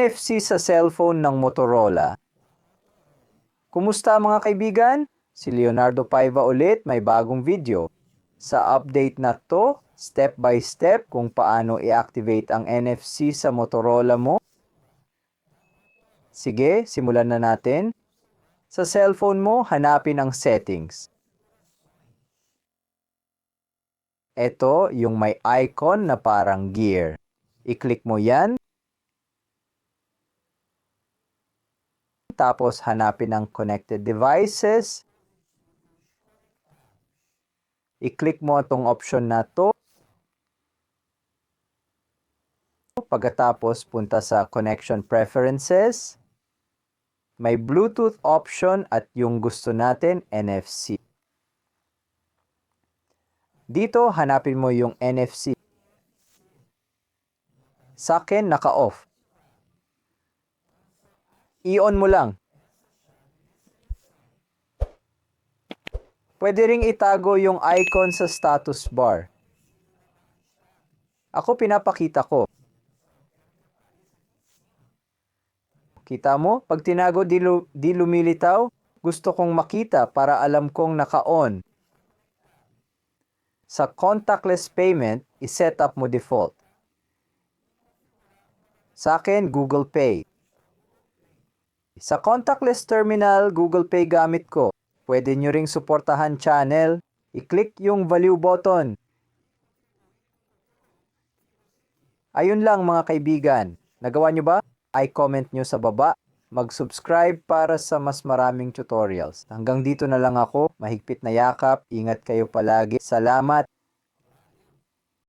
NFC sa cellphone ng Motorola. Kumusta mga kaibigan? Si Leonardo Paiva ulit may bagong video. Sa update na to, step by step kung paano i-activate ang NFC sa Motorola mo. Sige, simulan na natin. Sa cellphone mo, hanapin ang settings. Ito yung may icon na parang gear. I-click mo yan. Tapos hanapin ang connected devices. I-click mo itong option na to. Pagkatapos punta sa connection preferences. May Bluetooth option at yung gusto natin NFC. Dito hanapin mo yung NFC. Sa akin naka-off. I-on mo lang. Pwede ring itago yung icon sa status bar. Ako pinapakita ko. Kita mo? Pag tinago di, lu- di lumilitaw, gusto kong makita para alam kong naka-on. Sa contactless payment, iset up mo default. Sa akin, Google Pay. Sa contactless terminal, Google Pay gamit ko. Pwede nyo ring suportahan channel. I-click yung value button. Ayun lang mga kaibigan. Nagawa nyo ba? I-comment nyo sa baba. Mag-subscribe para sa mas maraming tutorials. Hanggang dito na lang ako. Mahigpit na yakap. Ingat kayo palagi. Salamat.